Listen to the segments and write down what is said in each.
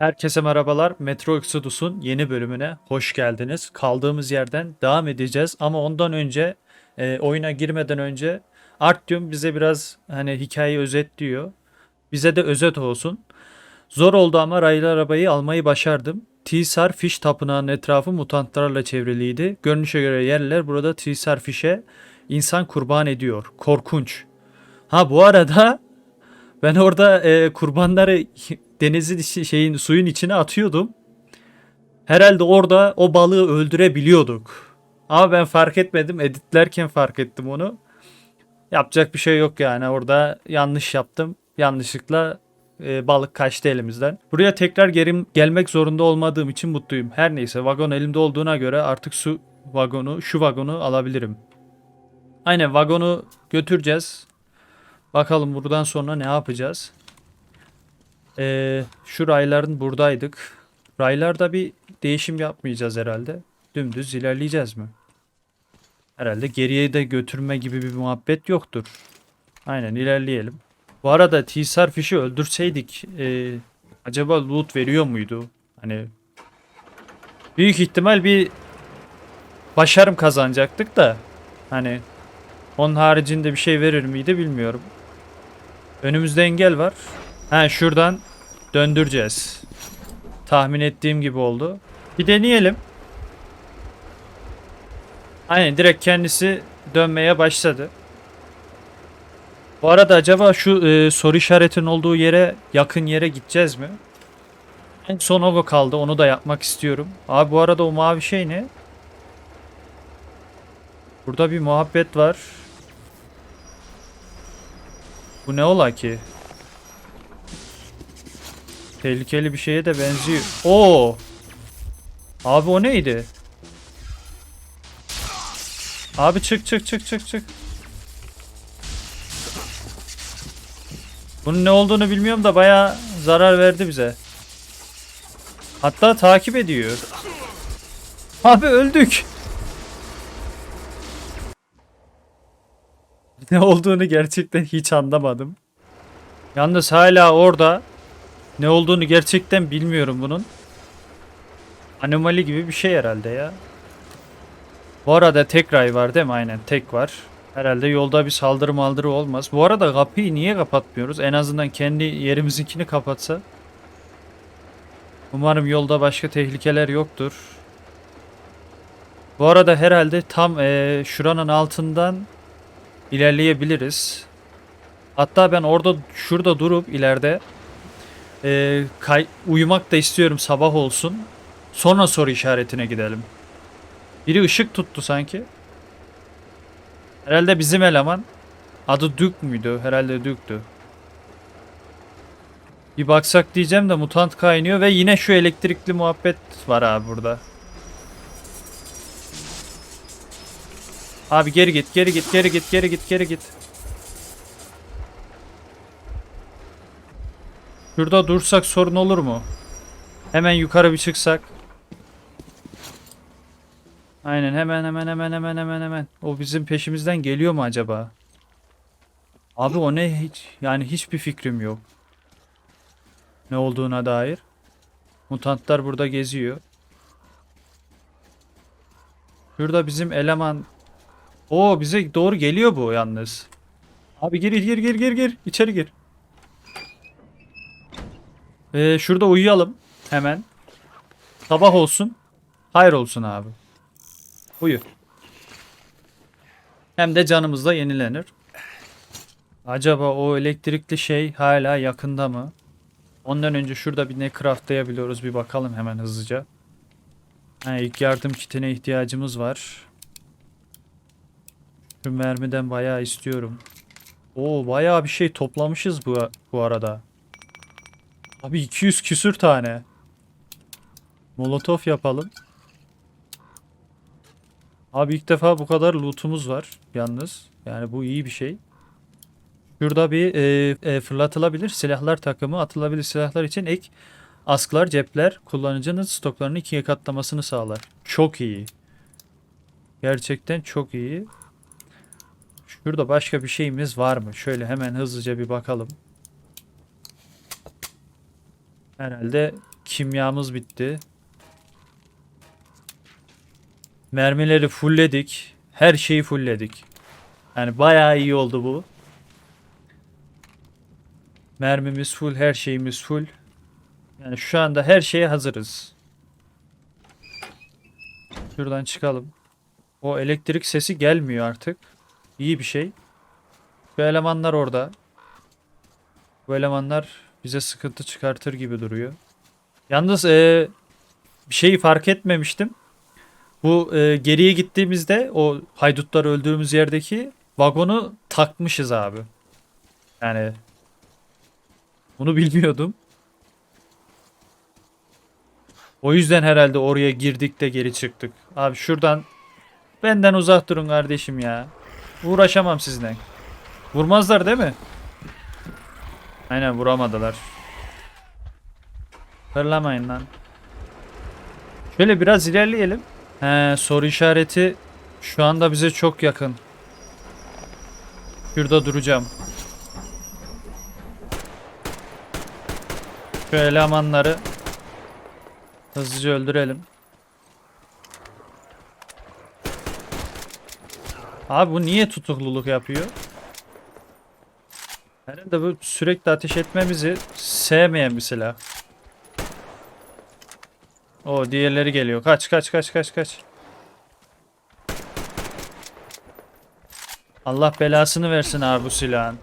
Herkese merhabalar. Metro Exodus'un yeni bölümüne hoş geldiniz. Kaldığımız yerden devam edeceğiz ama ondan önce e, oyuna girmeden önce Artyom bize biraz hani hikayeyi özetliyor. Bize de özet olsun. Zor oldu ama raylı arabayı almayı başardım. Tisar Fish tapınağının etrafı mutantlarla çevriliydi. Görünüşe göre yerler burada Tisar Fish'e insan kurban ediyor. Korkunç. Ha bu arada ben orada e, kurbanları denizin şeyin suyun içine atıyordum. Herhalde orada o balığı öldürebiliyorduk. Ama ben fark etmedim. Editlerken fark ettim onu. Yapacak bir şey yok yani. Orada yanlış yaptım. Yanlışlıkla e, balık kaçtı elimizden. Buraya tekrar geri gelmek zorunda olmadığım için mutluyum. Her neyse vagon elimde olduğuna göre artık su vagonu, şu vagonu alabilirim. Aynen vagonu götüreceğiz. Bakalım buradan sonra ne yapacağız? Ee, şu rayların buradaydık. Raylarda bir değişim yapmayacağız herhalde. Dümdüz ilerleyeceğiz mi? Herhalde geriye de götürme gibi bir muhabbet yoktur. Aynen ilerleyelim. Bu arada Tisar Fish'i öldürseydik ee, acaba loot veriyor muydu? Hani büyük ihtimal bir başarım kazanacaktık da hani onun haricinde bir şey verir miydi bilmiyorum. Önümüzde engel var. Ha şuradan döndüreceğiz. Tahmin ettiğim gibi oldu. Bir deneyelim. Aynen direkt kendisi dönmeye başladı. Bu arada acaba şu e, soru işaretinin olduğu yere yakın yere gideceğiz mi? En son o kaldı. Onu da yapmak istiyorum. Abi bu arada o mavi şey ne? Burada bir muhabbet var. Bu ne ola ki? Tehlikeli bir şeye de benziyor. Oo! Abi o neydi? Abi çık çık çık çık çık. Bunun ne olduğunu bilmiyorum da bayağı zarar verdi bize. Hatta takip ediyor. Abi öldük. Ne olduğunu gerçekten hiç anlamadım. Yalnız hala orada ne olduğunu gerçekten bilmiyorum bunun. Anomali gibi bir şey herhalde ya. Bu arada tek ray var değil mi? Aynen tek var. Herhalde yolda bir saldırı maldırı olmaz. Bu arada kapıyı niye kapatmıyoruz? En azından kendi yerimizinkini kapatsa. Umarım yolda başka tehlikeler yoktur. Bu arada herhalde tam eee, şuranın altından ilerleyebiliriz. Hatta ben orada şurada durup ileride eee, kay- uyumak da istiyorum sabah olsun. Sonra soru işaretine gidelim. Biri ışık tuttu sanki. Herhalde bizim eleman. Adı Duke müydü? Herhalde Duke'tu. Bir baksak diyeceğim de mutant kaynıyor ve yine şu elektrikli muhabbet var abi burada. Abi geri git, geri git, geri git, geri git, geri git. Şurada dursak sorun olur mu? Hemen yukarı bir çıksak. Aynen hemen hemen hemen hemen hemen hemen. O bizim peşimizden geliyor mu acaba? Abi o ne hiç yani hiçbir fikrim yok. Ne olduğuna dair. Mutantlar burada geziyor. Şurada bizim eleman. Oo bize doğru geliyor bu yalnız. Abi gir gir gir gir gir içeri gir. Ee, şurada uyuyalım hemen. Sabah olsun. Hayır olsun abi. Uyu. Hem de canımız da yenilenir. Acaba o elektrikli şey hala yakında mı? Ondan önce şurada bir ne craftlayabiliyoruz bir bakalım hemen hızlıca. Ha, ilk yardım kitine ihtiyacımız var. Şu mermiden bayağı istiyorum. Oo bayağı bir şey toplamışız bu, bu arada. Abi 200 küsür tane. Molotof yapalım. Abi ilk defa bu kadar lootumuz var yalnız. Yani bu iyi bir şey. Şurada bir e, e, fırlatılabilir silahlar takımı atılabilir silahlar için ek askılar cepler kullanıcının stoklarını ikiye katlamasını sağlar. Çok iyi. Gerçekten çok iyi. Şurada başka bir şeyimiz var mı? Şöyle hemen hızlıca bir bakalım. Herhalde Kimyamız bitti. Mermileri fullledik. Her şeyi fullledik. Yani bayağı iyi oldu bu. Mermimiz full, her şeyimiz full. Yani şu anda her şeye hazırız. Şuradan çıkalım. O elektrik sesi gelmiyor artık. İyi bir şey. Bu elemanlar orada. Bu elemanlar bize sıkıntı çıkartır gibi duruyor. Yalnız eee, bir şeyi fark etmemiştim. Bu eee, geriye gittiğimizde o haydutları öldüğümüz yerdeki vagonu takmışız abi. Yani bunu bilmiyordum. O yüzden herhalde oraya girdik de geri çıktık. Abi şuradan benden uzak durun kardeşim ya. Uğraşamam sizinle. Vurmazlar değil mi? Aynen vuramadılar. Fırlamayın lan. Şöyle biraz ilerleyelim. He, soru işareti şu anda bize çok yakın. Şurada duracağım. Şu elemanları hızlıca öldürelim. Abi bu niye tutukluluk yapıyor? Herhalde bu sürekli ateş etmemizi sevmeyen bir silah. O diğerleri geliyor. Kaç kaç kaç kaç kaç. Allah belasını versin abi bu silahın.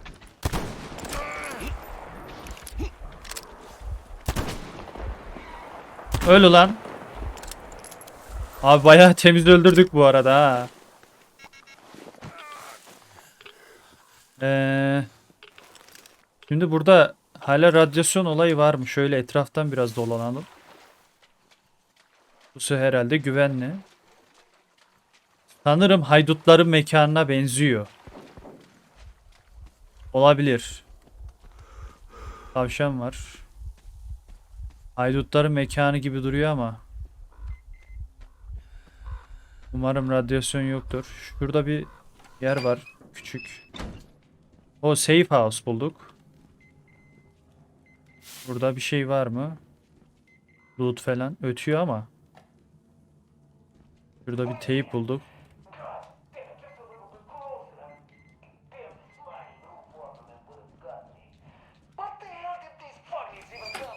Öl ulan. Abi bayağı temiz öldürdük bu arada ha. Ee, şimdi burada hala radyasyon olayı var mı? Şöyle etraftan biraz dolanalım. Bu herhalde güvenli. Sanırım haydutların mekanına benziyor. Olabilir. Tavşan var. Haydutların mekanı gibi duruyor ama. Umarım radyasyon yoktur. Şurada bir yer var. Küçük. O safe house bulduk. Burada bir şey var mı? Loot falan ötüyor ama. Şurada bir tape bulduk.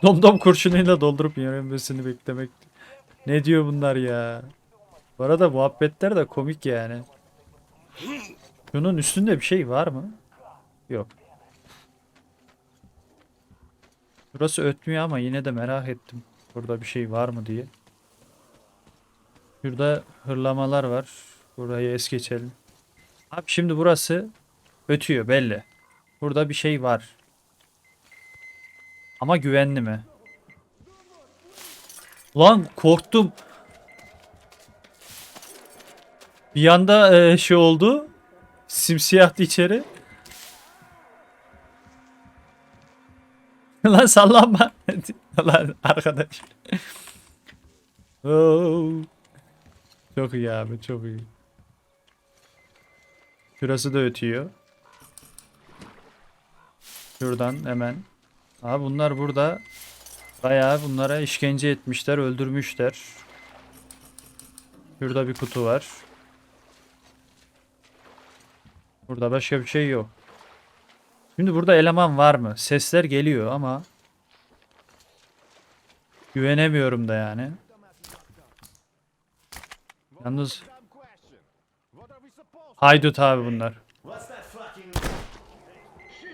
Domdom kurşunuyla doldurup yenilmesini beklemek. Ne diyor bunlar ya? Bu arada muhabbetler de komik yani. Şunun üstünde bir şey var mı? Yok. Burası ötmüyor ama yine de merak ettim. Burada bir şey var mı diye. Şurada hırlamalar var. Burayı es geçelim. Abi şimdi burası ötüyor belli. Burada bir şey var. Ama güvenli mi? Lan korktum. Bir anda e, şey oldu. Simsiyahtı içeri. Lan sallanma. Lan arkadaş. Oo. Çok iyi abi çok iyi. Şurası da ötüyor. Şuradan hemen. Abi bunlar burada bayağı bunlara işkence etmişler, öldürmüşler. Şurada bir kutu var. Burada başka bir şey yok. Şimdi burada eleman var mı? Sesler geliyor ama güvenemiyorum da yani. Yalnız haydut abi bunlar.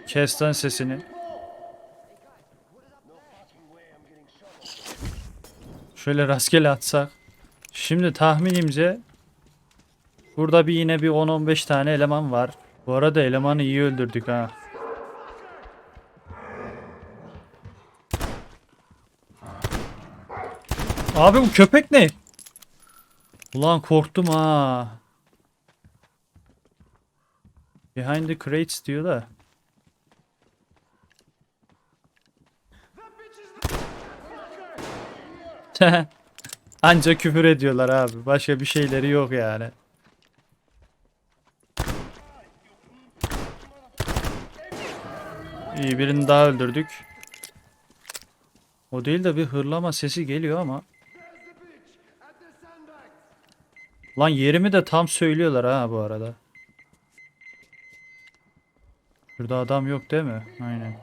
Kes lan sesini. Şöyle rastgele atsak. Şimdi tahminimce burada bir yine bir 10-15 tane eleman var. Bu arada elemanı iyi öldürdük ha. Abi bu köpek ne? Ulan korktum ha. Behind the crates diyor da. Anca küfür ediyorlar abi. Başka bir şeyleri yok yani. İyi birini daha öldürdük. O değil de bir hırlama sesi geliyor ama. Lan yerimi de tam söylüyorlar ha bu arada. Şurada adam yok değil mi? Aynen.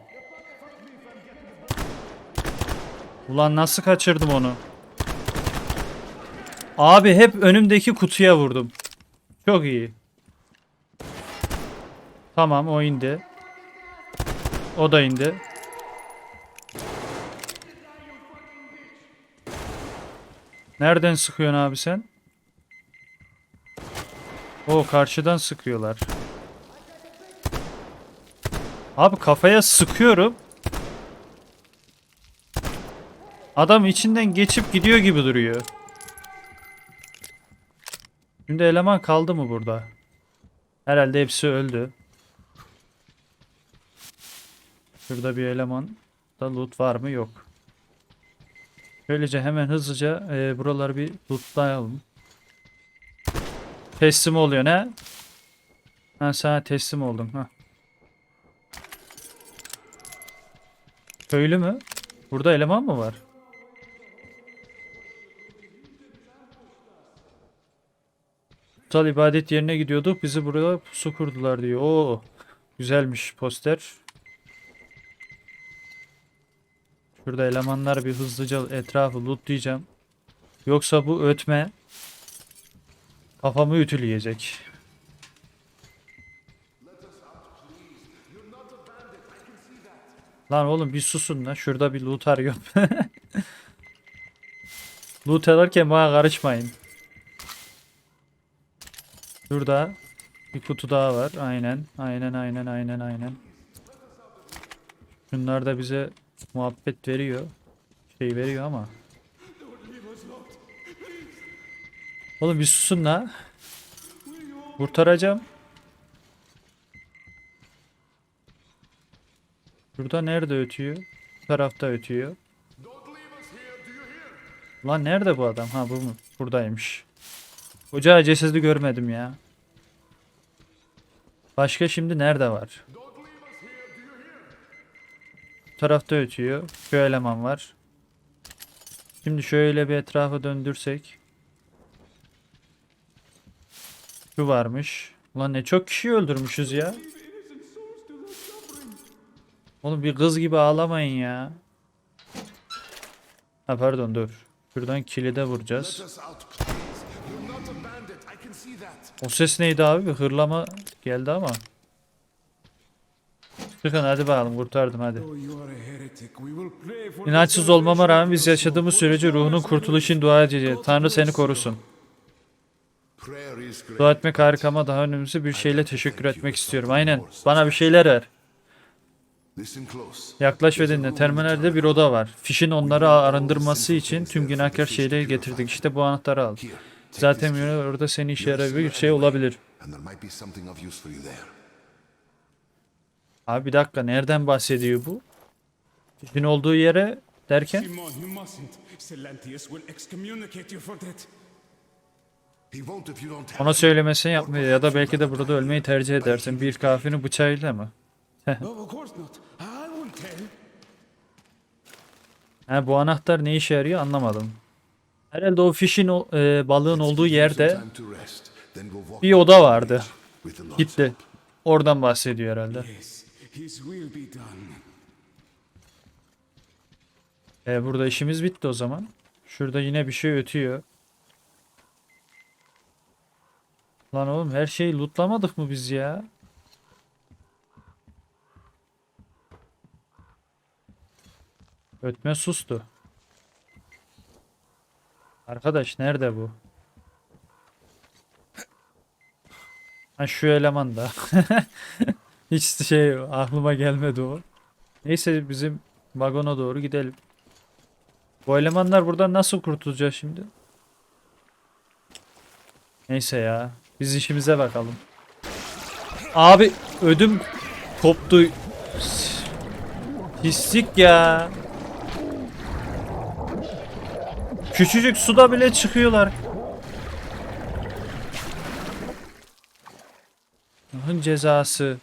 Ulan nasıl kaçırdım onu? Abi hep önümdeki kutuya vurdum. Çok iyi. Tamam o indi. O da indi. Nereden sıkıyorsun abi sen? O karşıdan sıkıyorlar. Abi kafaya sıkıyorum. Adam içinden geçip gidiyor gibi duruyor. Şimdi eleman kaldı mı burada? Herhalde hepsi öldü. Şurada bir eleman da loot var mı? Yok. Böylece hemen hızlıca e, buraları bir lootlayalım. Teslim oluyor ne? Ha sana teslim oldum. Ha. Köylü mü? Burada eleman mı var? Kutsal ibadet yerine gidiyorduk. Bizi buraya pusu kurdular diyor. Oo, güzelmiş poster. Şurada elemanlar bir hızlıca etrafı lootlayacağım. Yoksa bu ötme kafamı ütüleyecek. Lan oğlum bir susun lan. Şurada bir loot arıyorum. loot ararken bana karışmayın. Şurada bir kutu daha var. Aynen. Aynen aynen aynen aynen. Şunlar da bize muhabbet veriyor. Şey veriyor ama. Oğlum bir susun la. Kurtaracağım. Burada nerede ötüyor? Bu tarafta ötüyor. Lan nerede bu adam? Ha bu mu? Buradaymış. Ocağı cesedi görmedim ya. Başka şimdi nerede var? Bu tarafta ötüyor. Şu eleman var. Şimdi şöyle bir etrafa döndürsek. Şu varmış. Ulan ne çok kişi öldürmüşüz ya. Oğlum bir kız gibi ağlamayın ya. Ha pardon dur. Şuradan kilide vuracağız. O ses neydi abi? Bir hırlama geldi ama. Çıkın hadi bakalım kurtardım hadi. Oh, İnançsız olmama rağmen biz yaşadığımız sürece ruhunun kurtuluşu için dua edeceğiz. Tanrı seni korusun. Dua etmek harika ama daha önemlisi bir şeyle teşekkür etmek istiyorum. Aynen. Bana bir şeyler ver. Yaklaş ve dinle. Terminalde bir oda var. Fişin onları arındırması için tüm günahkar şeyleri getirdik. İşte bu anahtarı al. Zaten orada seni işe yarar bir şey olabilir. Abi bir dakika nereden bahsediyor bu? Fişin olduğu yere derken ona söylemesini yapmıyor ya da belki de burada ölmeyi tercih edersin. Bir kafirin bıçağıyla mı? Ha, bu anahtar ne işe yarıyor anlamadım. Herhalde o fişin e, balığın olduğu yerde bir oda vardı. Gitti. Oradan bahsediyor herhalde. E, burada işimiz bitti o zaman. Şurada yine bir şey ötüyor. Lan oğlum her şeyi lootlamadık mı biz ya? Ötme sustu. Arkadaş nerede bu? Ha şu eleman da. Hiç şey aklıma gelmedi o. Neyse bizim vagona doğru gidelim. Bu elemanlar buradan nasıl kurtulacağız şimdi? Neyse ya. Biz işimize bakalım. Abi ödüm koptu. Pislik ya. Küçücük suda bile çıkıyorlar. Allah'ın cezası.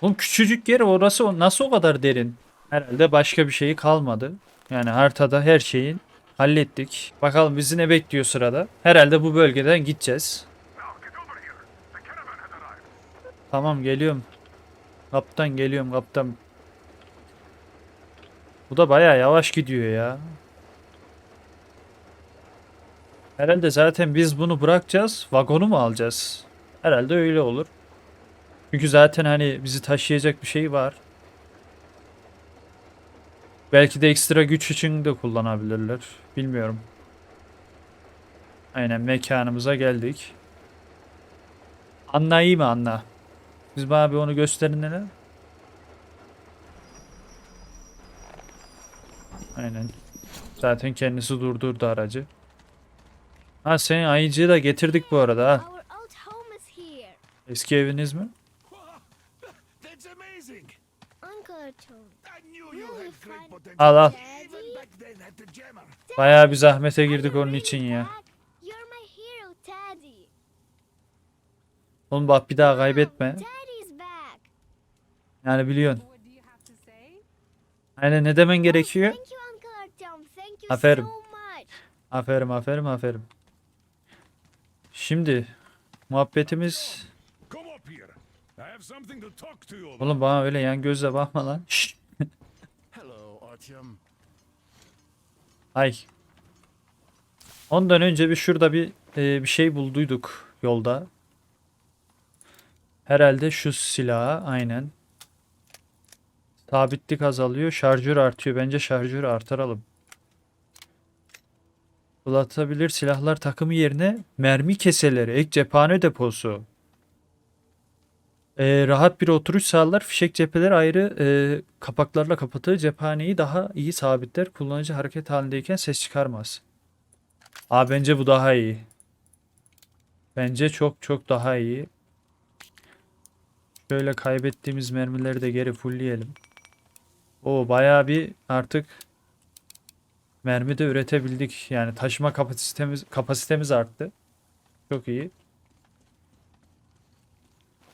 Oğlum küçücük yer orası nasıl o kadar derin? Herhalde başka bir şey kalmadı. Yani haritada her şeyi hallettik. Bakalım bizi ne bekliyor sırada. Herhalde bu bölgeden gideceğiz. Tamam geliyorum. Kaptan geliyorum kaptan. Bu da bayağı yavaş gidiyor ya. Herhalde zaten biz bunu bırakacağız. Vagonu mu alacağız? Herhalde öyle olur. Çünkü zaten hani bizi taşıyacak bir şey var. Belki de ekstra güç için de kullanabilirler. Bilmiyorum. Aynen mekanımıza geldik. Anla iyi mi Anla? Biz bana bir onu gösterin hele. Aynen. Zaten kendisi durdurdu aracı. Ha senin ayıcıyı da getirdik bu arada ha. Eski eviniz mi? Al al. Bayağı bir zahmete girdik onun için ya. Oğlum bak bir daha kaybetme. Yani biliyorsun. Aynen ne demen gerekiyor? Aferin. Aferin aferin aferin. Şimdi muhabbetimiz... Oğlum bana öyle yan gözle bakma lan. Şşt. Artyom. Ay. Ondan önce bir şurada bir e, bir şey bulduyduk yolda. Herhalde şu silahı aynen. Sabitlik azalıyor, şarjör artıyor. Bence şarjörü artıralım. Fırlatabilir silahlar takımı yerine mermi keseleri, ek cephane deposu. E, rahat bir oturuş sağlar. Fişek cepheler ayrı e, kapaklarla kapatır. Cephaneyi daha iyi sabitler. Kullanıcı hareket halindeyken ses çıkarmaz. Aa bence bu daha iyi. Bence çok çok daha iyi. Şöyle kaybettiğimiz mermileri de geri fullleyelim. O bayağı bir artık mermi de üretebildik. Yani taşıma kapasitemiz kapasitemiz arttı. Çok iyi.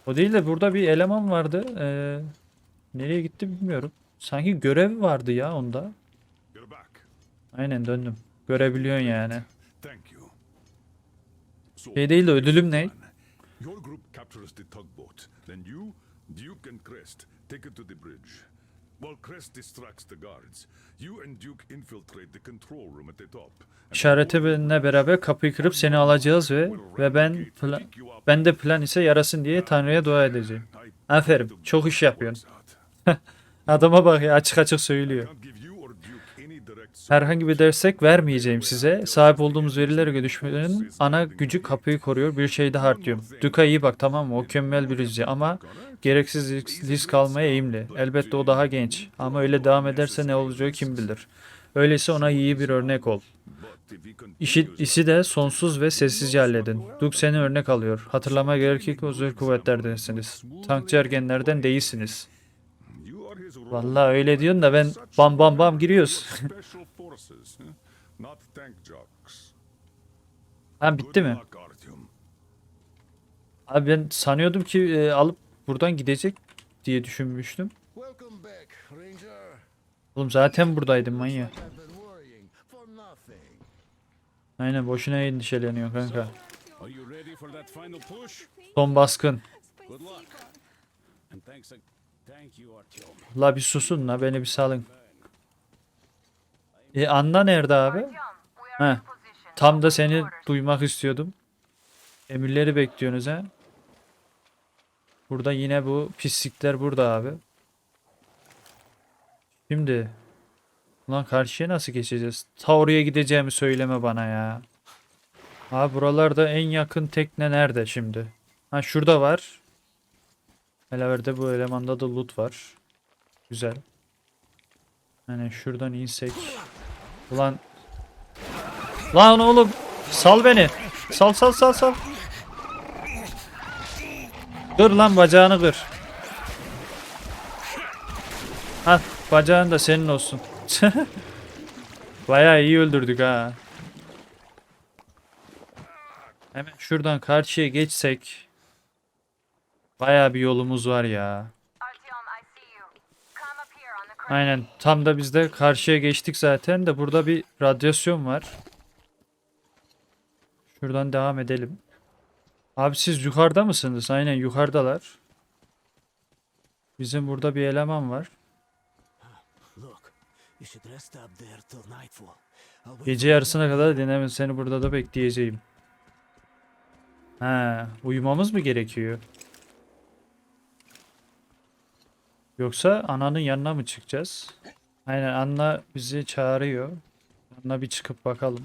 O değil de burada bir eleman vardı. Ee, nereye gitti bilmiyorum. Sanki görev vardı ya onda. Aynen döndüm. Görebiliyorsun yani. Şey değil de ödülüm ne? Your group captures the tugboat. Then you, Duke and Crest take it to the bridge. While distracts the guards, you and Duke infiltrate the control room at the top. And İşaretimle beraber kapıyı kırıp seni alacağız ve ve ben plan, ben de plan ise yarasın diye Tanrı'ya dua edeceğim. Aferin. Çok iş yapıyorsun. Adama bak ya açık açık söylüyor. Herhangi bir destek vermeyeceğim size. Sahip olduğumuz verilere göre düşmanın ana gücü kapıyı koruyor. Bir şey daha artıyorum. Duke'a iyi bak tamam mı? O mükemmel birisi ama gereksiz risk, almaya eğimli. Elbette o daha genç. Ama öyle devam ederse ne olacağı kim bilir. Öyleyse ona iyi bir örnek ol. İşi, işi de sonsuz ve sessizce halledin. Duke seni örnek alıyor. Hatırlamaya gerek ki özel kuvvetlerdensiniz. Tankçı ergenlerden değilsiniz. you are his role Vallahi öyle diyorsun da ben bam bam bam giriyoruz. ha bitti mi? Abi ben sanıyordum ki e, alıp buradan gidecek diye düşünmüştüm. Oğlum zaten buradaydım nothing. Aynen boşuna endişeleniyor kanka. Son baskın. La bir susun la beni bir salın. E Anna nerede abi? He. Tam da seni duymak istiyordum. Emirleri bekliyorsunuz ha. Burada yine bu pislikler burada abi. Şimdi Ulan karşıya nasıl geçeceğiz? Ta oraya gideceğimi söyleme bana ya. Abi buralarda en yakın tekne nerede şimdi? Ha şurada var. Helaver'de bu elemanda da loot var. Güzel. Hani şuradan insek. Ulan. Lan oğlum. Sal beni. Sal sal sal sal. Kır lan bacağını kır. Ha bacağın da senin olsun. Bayağı iyi öldürdük ha. Hemen şuradan karşıya geçsek. Bayağı bir yolumuz var ya. Aynen. Tam da biz de karşıya geçtik zaten de burada bir radyasyon var. Şuradan devam edelim. Abi siz yukarıda mısınız? Aynen yukarıdalar. Bizim burada bir eleman var. Gece yarısına kadar dinlemez seni burada da bekleyeceğim. Ha, uyumamız mı gerekiyor? Yoksa ananın yanına mı çıkacağız? Aynen Anna bizi çağırıyor. Anna bir çıkıp bakalım.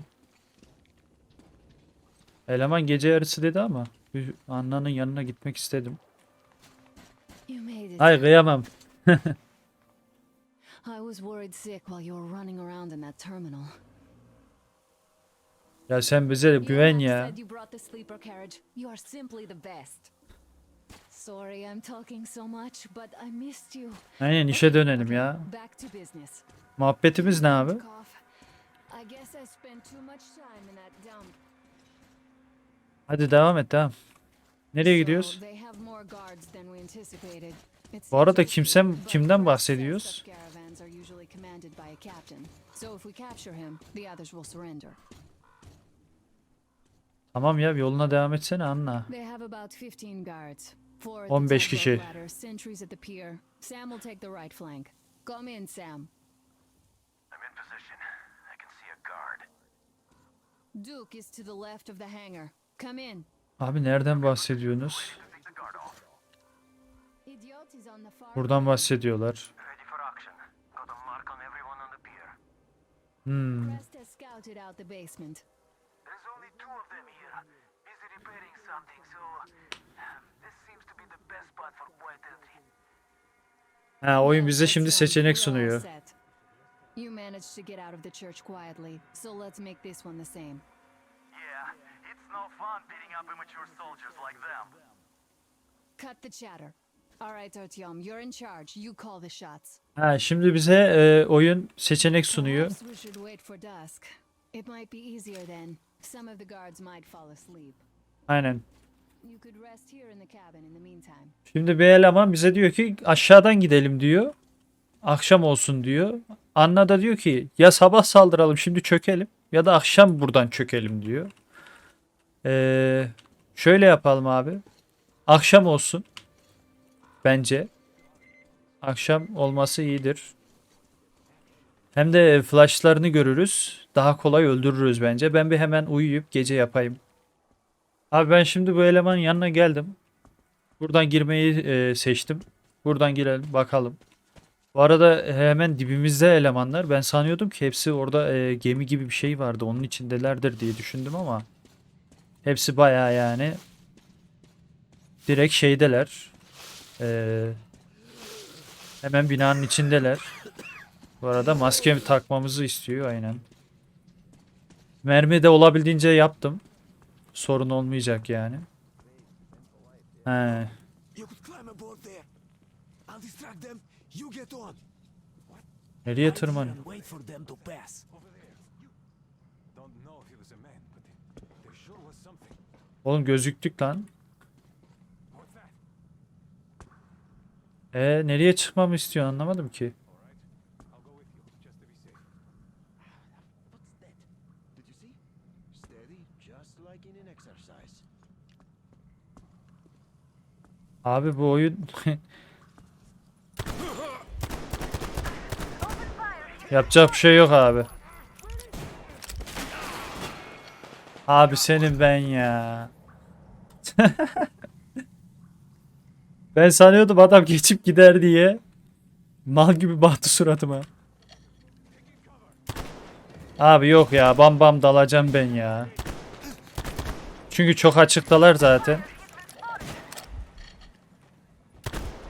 Eleman gece yarısı dedi ama Anna'nın yanına gitmek istedim. Ay kıyamam. I was worried sick while you were running around in that terminal. Ya sen bize güven ya. You are simply the best. Sorry I'm talking so much, but I missed you. Aynen işe dönelim ya. Muhabbetimiz ne abi? Cough. I guess I spent too much time in that dump. Hadi devam et devam. Nereye gidiyoruz? Bu arada but kimden bahsediyoruz? Tamam ya yoluna devam etsene Anna. They have about 15 guards. Four at 15 the top kişi. rope ladder, sentries at the pier. Sam will take the right flank. Come in, Sam. I'm in position. I can see a guard. Duke is to the left of the hangar. Come in. Abi nereden bahsediyorsunuz? Buradan bahsediyorlar. Ready Ha oyun bize şimdi seçenek sunuyor. You managed to get out of the church quietly, so let's make this one the same. Yeah, it's no fun beating up immature soldiers like them. Cut the chatter. All right, Artyom, you're in charge. You call the shots. Ha şimdi bize e, oyun seçenek sunuyor. Perhaps we should wait for dusk. It might be easier then. Some of the guards might fall asleep. Aynen. Şimdi bir eleman bize diyor ki aşağıdan gidelim diyor. Akşam olsun diyor. Anna da diyor ki ya sabah saldıralım şimdi çökelim ya da akşam buradan çökelim diyor. Ee, şöyle yapalım abi. Akşam olsun. Bence. Akşam olması iyidir. Hem de flashlarını görürüz. Daha kolay öldürürüz bence. Ben bir hemen uyuyup gece yapayım. Abi ben şimdi bu elemanın yanına geldim. Buradan girmeyi e, seçtim. Buradan girelim bakalım. Bu arada hemen dibimizde elemanlar. Ben sanıyordum ki hepsi orada e, gemi gibi bir şey vardı. Onun içindelerdir diye düşündüm ama hepsi bayağı yani direkt şeydeler. E, hemen binanın içindeler. Bu arada maske takmamızı istiyor aynen. Mermi de olabildiğince yaptım. Sorun olmayacak yani. He. Nereye Hide here tırman? and wait for them to pass. Don't know if he was a man, but there sure was something. Oğlum gözüktük lan. E nereye çıkmamı istiyor anlamadım ki. I'll go with you, just to be safe. What's that? Did you see? Steady, just like in an exercise. Abi bu oyun Yapacak bir şey yok abi. Abi senin ben ya. ben sanıyordum adam geçip gider diye. Mal gibi baktı suratıma. Abi yok ya bam bam dalacağım ben ya. Çünkü çok açıktalar zaten.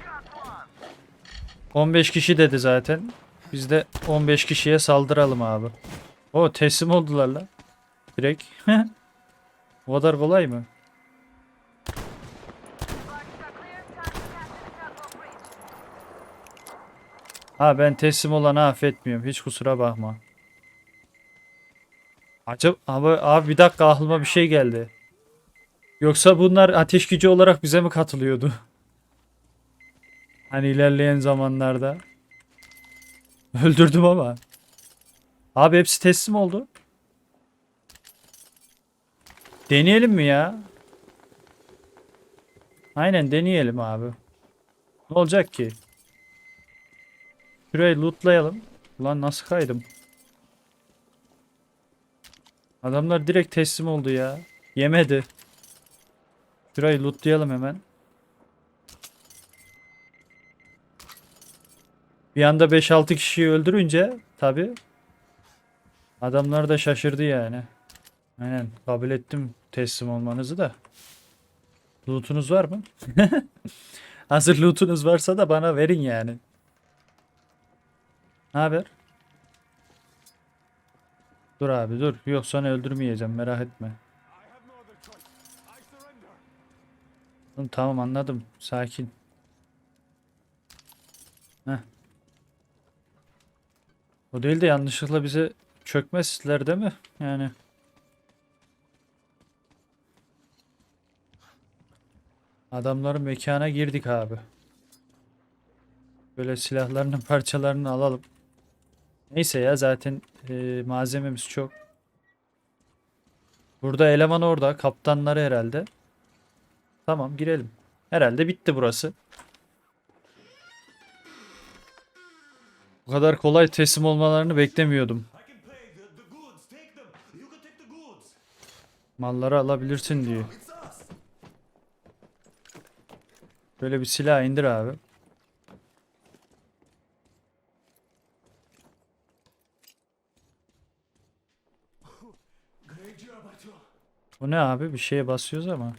Got one. 15 kişi dedi zaten. Biz de 15 kişiye saldıralım abi. O teslim oldular la. Direkt. o kadar kolay mı? Ha ben teslim olanı affetmiyorum. Hiç kusura bakma. Acaba abi, abi bir dakika aklıma bir şey geldi. Yoksa bunlar ateş gücü olarak bize mi katılıyordu? Hani ilerleyen zamanlarda. Öldürdüm ama. Abi hepsi teslim oldu. Deneyelim mi ya? Aynen deneyelim abi. Ne olacak ki? Şurayı lootlayalım. Ulan nasıl kaydım? Adamlar direkt teslim oldu ya. Yemedi. Şurayı lootlayalım hemen. Bir anda 5-6 kişiyi öldürünce tabi adamlar da şaşırdı yani. Aynen kabul ettim teslim olmanızı da. Loot'unuz var mı? Hazır loot'unuz varsa da bana verin yani. Ne haber? Dur abi dur. Yok sana öldürmeyeceğim merak etme. Tamam anladım. Sakin. Heh. O değil de yanlışlıkla bize çökmezler değil mi? Yani. Adamların mekana girdik abi. Böyle silahlarının parçalarını alalım. Neyse ya zaten e, malzememiz çok. Burada eleman orada. Kaptanları herhalde. Tamam girelim. Herhalde bitti burası. Bu kadar kolay teslim olmalarını beklemiyordum. Malları alabilirsin diyor. Böyle bir silah indir abi. Bu ne abi? Bir şeye basıyoruz ama.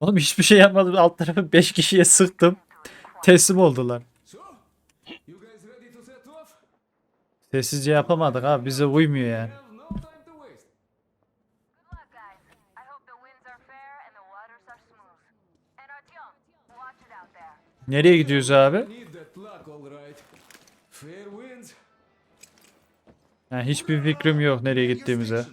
Oğlum hiçbir şey yapmadım. Alt tarafı 5 kişiye sıktım. Teslim oldular. Sessizce yapamadık abi. Bize uymuyor yani. Nereye gidiyoruz abi? Yani hiçbir fikrim yok nereye gittiğimize.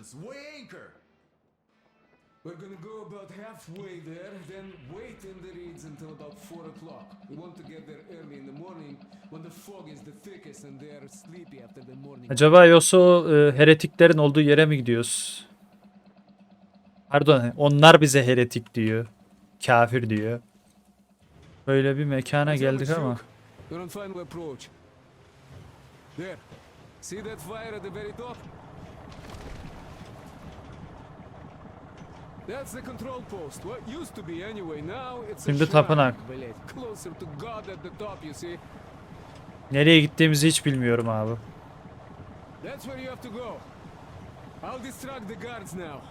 Acaba yoksa o e, heretiklerin olduğu yere mi gidiyoruz? Pardon onlar bize heretik diyor. Kafir diyor. Böyle bir mekana geldik ama. Şimdi tapınak. Nereye gittiğimizi hiç bilmiyorum abi. That's where you have to go. I'll distract the guards now.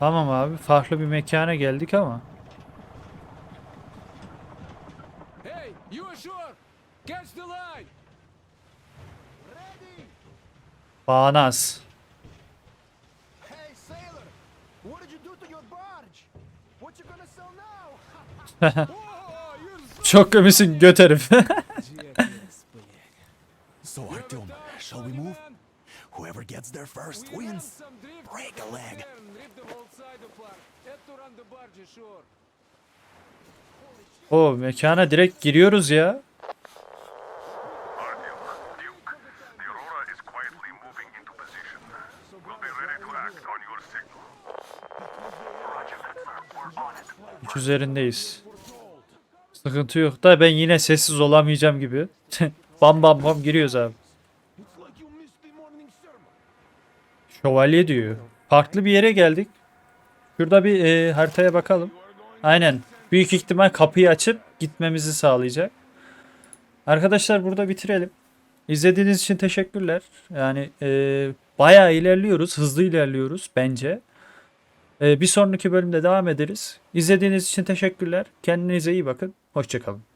Tamam abi farklı bir mekana geldik ama. Hey, you ashore! Catch the line! Ready. Bağnaz. Hey, sailor. What did you do to your barge? What you gonna sell now? Whoa, you're so Çok komiksin göt herif. So Artyom, shall we move? Whoever gets there first wins. Break a leg. O mekana direkt giriyoruz ya. Üzerindeyiz. Sıkıntı yok da ben yine sessiz olamayacağım gibi. bam bam bam giriyoruz abi. Şövalye diyor. Farklı bir yere geldik. Şurada bir e, haritaya bakalım. Aynen. Büyük ihtimal kapıyı açıp gitmemizi sağlayacak. Arkadaşlar burada bitirelim. İzlediğiniz için teşekkürler. Yani e, bayağı ilerliyoruz. Hızlı ilerliyoruz bence. E, bir sonraki bölümde devam ederiz. İzlediğiniz için teşekkürler. Kendinize iyi bakın. Hoşçakalın.